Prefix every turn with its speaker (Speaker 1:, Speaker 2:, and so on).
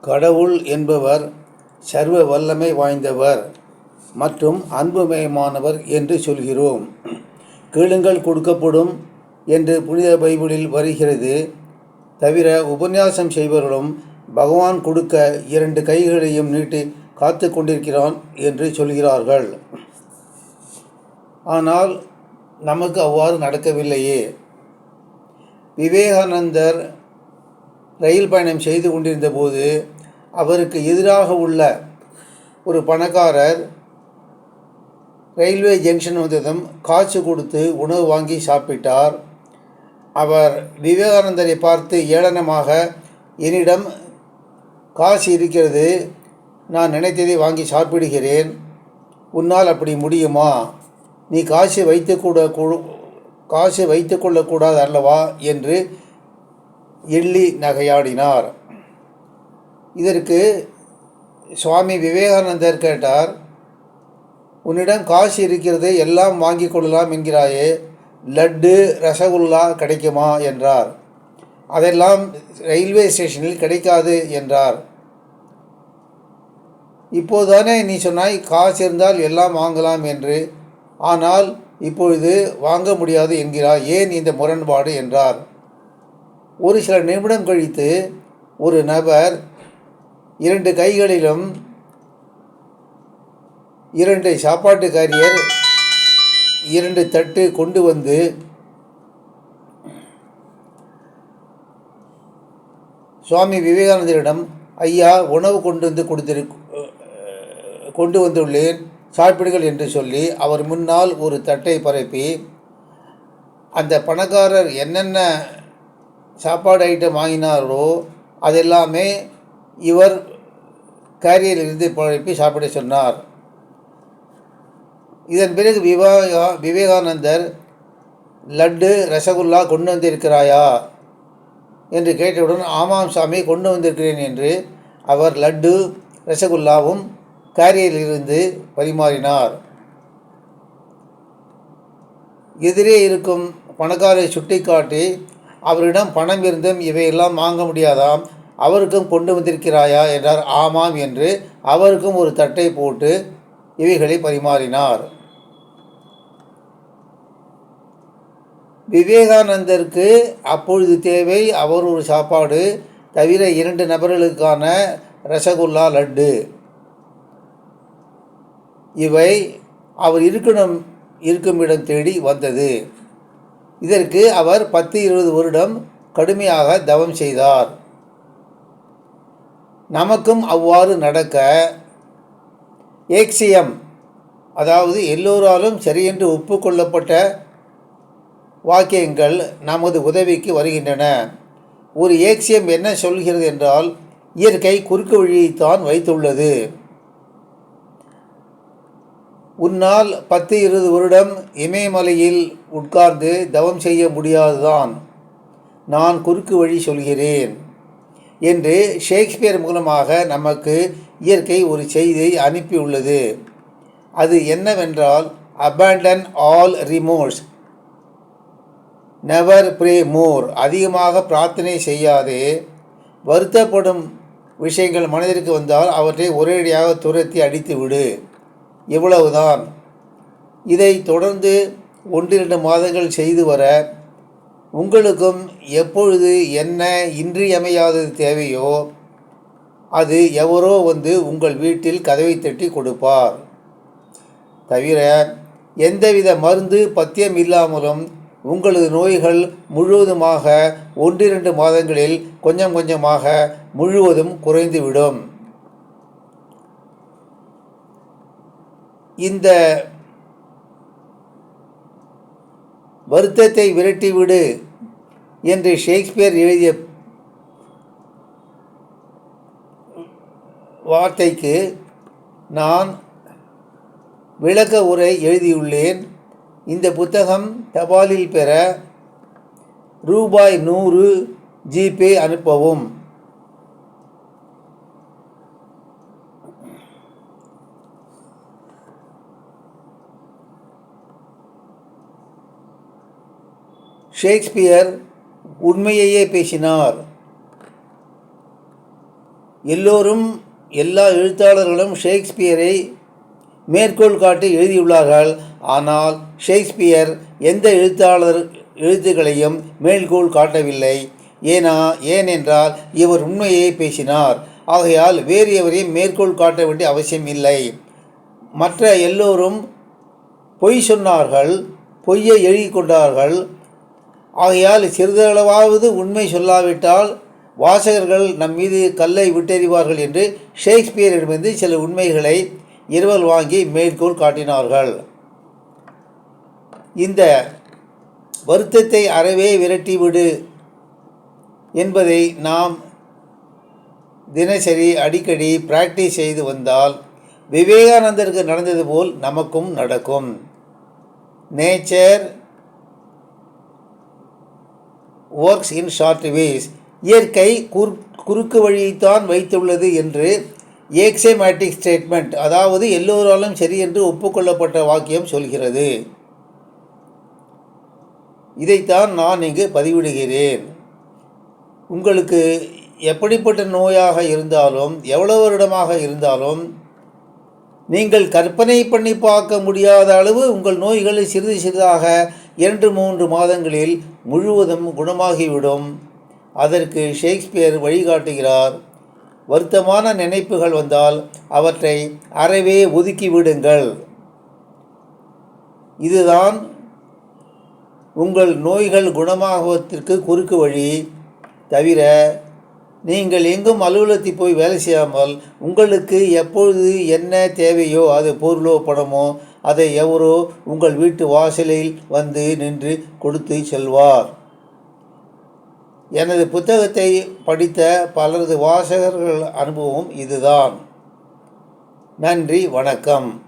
Speaker 1: கடவுள் என்பவர் சர்வ வல்லமை வாய்ந்தவர் மற்றும் அன்புமயமானவர் என்று சொல்கிறோம். கேளுங்கள் கொடுக்கப்படும் என்று புனித பைபிளில் வருகிறது. தவிர உபன்யாசம் செய்பவர்களும் பகவான் கொடுக்க இரண்டு கைகளையும் நீட்டி காத்து கொண்டிருக்கிறான் என்று சொல்கிறார்கள். ஆனால் நமக்கு அவ்வாறு நடக்கவில்லையே. விவேகானந்தர் ரயில் பயணம் செய்து கொண்டிருந்த போது அவருக்கு எதிராக உள்ள ஒரு பணக்காரர் ரயில்வே ஜங்ஷன் வந்ததும் காசு கொடுத்து உணவு வாங்கி சாப்பிட்டார். அவர் விவேகானந்தரை பார்த்து ஏளனமாக என்னிடம் காசு இருக்கிறது. நான் நினைத்ததை வாங்கி சாப்பிடுகிறேன். உன்னால் அப்படி முடியுமா? நீ காசு வைத்துக்கூட கூ- காசு வைத்துக்கொள்ளக்கூடாது அல்லவா? என்று எள்ளி நகையாடினார். இதற்கு சுவாமி விவேகானந்தர் கேட்டார் உன்னிடம் காசு இருக்கிறது எல்லாம் வாங்கி கொள்ளலாம் என்கிறாயே லட்டு ரசகுல்லா கிடைக்குமா? என்றார். அதெல்லாம் ரயில்வே ஸ்டேஷனில் கிடைக்காது என்றார். இப்போதானே நீ சொன்னாய் காசு இருந்தால் எல்லாம் வாங்கலாம் என்று. ஆனால் இப்பொழுது வாங்க முடியாது என்கிறார் ஏன் இந்த முரண்பாடு? என்றார். ஒரு சில நிமிடம் கழித்து ஒரு நபர் இரண்டு கைகளிலும் இரண்டு சாப்பாட்டுக்காரியர் இரண்டு தட்டு கொண்டு வந்து சுவாமி விவேகானந்தரிடம் ஐயா உணவு கொண்டு வந்து கொடுத்திரு கொண்டு வந்துள்ளேன் சாப்பிடுங்கள் என்று சொல்லி அவர் முன்னால் ஒரு தட்டை பரப்பி அந்த பணக்காரர் என்னென்ன சாப்பாடு ஐட்டம் வாங்கினாரோ அதெல்லாமே இவர் கேரியரிலிருந்து பழப்பி சாப்பிட சொன்னார். இதன் பிறகு விவேகா விவேகானந்தர் லட்டு ரசகுல்லா கொண்டு வந்திருக்கிறாயா என்று கேட்டவுடன் ஆமாம் சாமி கொண்டு வந்திருக்கிறேன் என்று அவர் லட்டு ரசகுல்லாவும் கேரியரிலிருந்து பரிமாறினார். எதிரே இருக்கும் பணக்காரை சுட்டிக்காட்டி அவரிடம் பணம் இருந்தும் இவையெல்லாம் வாங்க முடியாதாம். அவருக்கும் கொண்டு வந்திருக்கிறாயா? என்றார். ஆமாம் என்று அவருக்கும் ஒரு தட்டை போட்டு இவைகளை பரிமாறினார். விவேகானந்தருக்கு அப்பொழுது தேவை அவர் ஒரு சாப்பாடு தவிர இரண்டு நபர்களுக்கான ரசகுல்லா லட்டு. இவை அவர் இருக்கணும் இருக்கும் இடம் தேடி வந்தது. இதற்கு அவர் பத்து இருபது வருடம் கடுமையாக தவம் செய்தார். நமக்கும் அவ்வாறு நடக்க ஏக்சியம் அதாவது எல்லோராலும் சரியென்று ஒப்புக்கொள்ளப்பட்ட வாக்கியங்கள் நமது உதவிக்கு வருகின்றன. ஒரு ஏக்சியம் என்ன சொல்கிறது என்றால் இயற்கை குறுக்கு வழியைத்தான் வைத்துள்ளது. உன்னால் பத்து இருபது வருடம் இமயமலையில் உட்கார்ந்து தவம் செய்ய முடியாதுதான். நான் குறுக்கு வழி சொல்கிறேன் என்று ஷேக்ஸ்பியர் மூலமாக நமக்கு இயற்கை ஒரு செய்தியை அனுப்பியுள்ளது. அது என்னவென்றால் abandon all remorse never pray more அதிகமாக பிரார்த்தனை செய்யாதே. வருத்தப்படும் விஷயங்கள் மனதிற்கு வந்தால் அவற்றை ஒரேடியாக துரத்தி அடித்து விடு இவ்வளவுதான். இதை தொடர்ந்து ஒன்றிரண்டு மாதங்கள் செய்து வர உங்களுக்கும் எப்பொழுது என்ன இன்றியமையாதது தேவையோ அது எவரோ வந்து உங்கள் வீட்டில் கதவை தட்டி கொடுப்பார். தவிர எந்தவித மருந்து பத்தியம் இல்லாமலும் உங்களது நோய்கள் முழுவதுமாக ஒன்றிரண்டு மாதங்களில் கொஞ்சம் கொஞ்சமாக முழுவதும் குறைந்துவிடும். இந்த வருத்தத்தை விரட்டிவிடு என்று ஷேக்ஸ்பியர் எழுதிய வார்த்தைக்கு நான் விளக்க உரை எழுதியுள்ளேன். இந்த புத்தகம் தபாலில் பெற ரூபாய் நூறு ஜிபே அனுப்பவும். ஷேக்ஸ்பியர் உண்மையையே பேசினார். எல்லோரும் எல்லா எழுத்தாளர்களும் ஷேக்ஸ்பியரை மேற்கோள் காட்டி எழுதியுள்ளார்கள். ஆனால் ஷேக்ஸ்பியர் எந்த எழுத்தாளர் எழுத்துக்களையும் மேற்கோள் காட்டவில்லை. ஏனா ஏனென்றால் இவர் உண்மையை பேசினார். ஆகையால் வேறு எவரையும் மேற்கோள் காட்ட வேண்டிய அவசியம் இல்லை. மற்ற எல்லோரும் பொய் சொன்னார்கள் பொய்யை எழுதி கொண்டார்கள். ஆகையால் சிறிதளவாவது உண்மை சொல்லாவிட்டால் வாசகர்கள் நம் மீது கல்லை விட்டெறிவார்கள் என்று ஷேக்ஸ்பியரிடமிருந்து சில உண்மைகளை இருவர் வாங்கி மேற்கோள் காட்டினார்கள். இந்த வருத்தத்தை அறவே விரட்டிவிடு என்பதை நாம் தினசரி அடிக்கடி பிராக்டிஸ் செய்து வந்தால் விவேகானந்தருக்கு நடந்தது போல் நமக்கும் நடக்கும். Nature works in short ways இயற்கை குறு குறுக்கு வழியைத்தான் வைத்துள்ளது என்று ஏக்ஸேமேட்டிக் ஸ்டேட்மெண்ட் அதாவது எல்லோராலும் சரி என்று ஒப்புக்கொள்ளப்பட்ட வாக்கியம் சொல்கிறது. இதைத்தான் நான் இங்கு பதிவிடுகிறேன். உங்களுக்கு எப்படிப்பட்ட நோயாக இருந்தாலும் எவ்வளவு வருடமாக இருந்தாலும் நீங்கள் கற்பனை பண்ணி பார்க்க முடியாத அளவு உங்கள் நோய்களை சிறிது சிறிதாக இரண்டு மூன்று மாதங்களில் முழுவதும் குணமாகிவிடும். அதற்கு ஷேக்ஸ்பியர் வழிகாட்டுகிறார். வருத்தமான நினைப்புகள் வந்தால் அவற்றை அறவே ஒதுக்கி விடுங்கள் இதுதான் உங்கள் நோய்கள் குணமாகுவதற்கு குறுக்கு வழி. தவிர நீங்கள் எங்கும் அலுவலகத்தில் போய் வேலை செய்யாமல் உங்களுக்கு எப்பொழுது என்ன தேவையோ அது பொருளோ பணமோ அதை எவரோ உங்கள் வீட்டு வாசலில் வந்து நின்று கொடுத்து செல்வார். எனது புத்தகத்தை படித்த பலரது வாசகர்கள் அனுபவம் இதுதான். நன்றி வணக்கம்.